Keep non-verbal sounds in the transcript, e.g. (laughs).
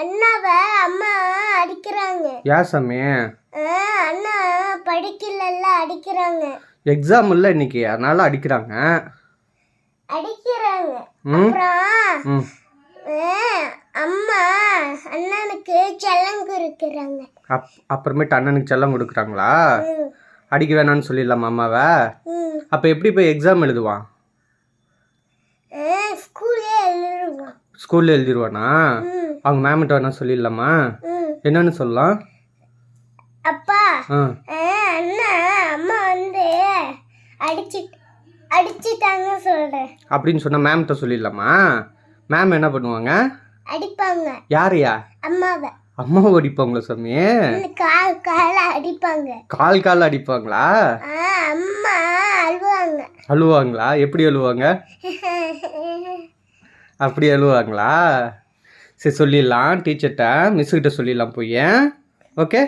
அண்ணாவை அம்மா அடிக்கிறாங்க. ஏன் சாமி? அண்ணா படிக்கலல்ல அடிக்கிறாங்க. எக்ஸாம் இல்லை இன்னைக்கு அதனால அடிக்கிறாங்க. அடிக்கிறாங்க. அப்புறம் அம்மா அண்ணனுக்கு செல்லங்கு இருக்கிறாங்க அப் அப்புறமேட்டு அண்ணனுக்கு செல்லம் கொடுக்குறாங்களா? அடிக்க வேணாம்னு சொல்லிடலாமா அம்மாவை. அப்போ எப்படி போய் எக்ஸாம் எழுதுவான்? ஸ்கூல்லே எழுதுருவோம் ஸ்கூலில் எழுதிருவானா? ம், அவங்க மேம்கிட்ட வேணா சொல்லிடலாமா. என்னன்னு சொல்லலாம்? அப்பா அண்ணா அம்மா வந்து அடிச்சு அடிச்சிட்டாங்க சொல்றேன். அப்படின்னு சொன்னால் மேம்கிட்ட சொல்லிடலாமா? மேம் என்ன பண்ணுவாங்க? அடிப்பாங்க. யாரையா? அம்மாவை. அம்மாவை அடிப்பாங்களா சாமி? கால் கால அடிப்பாங்க. கால் கால் அடிப்பாங்களா? அம்மா அழுவாங்க. அழுவாங்களா? எப்படி அழுவாங்க? (laughs) அப்படி அழுவாங்களா? சரி சொல்லிடலாம். டீச்சர்கிட்ட மிஸ்ஸுக்கிட்ட சொல்லிடலாம் போய் ஓகே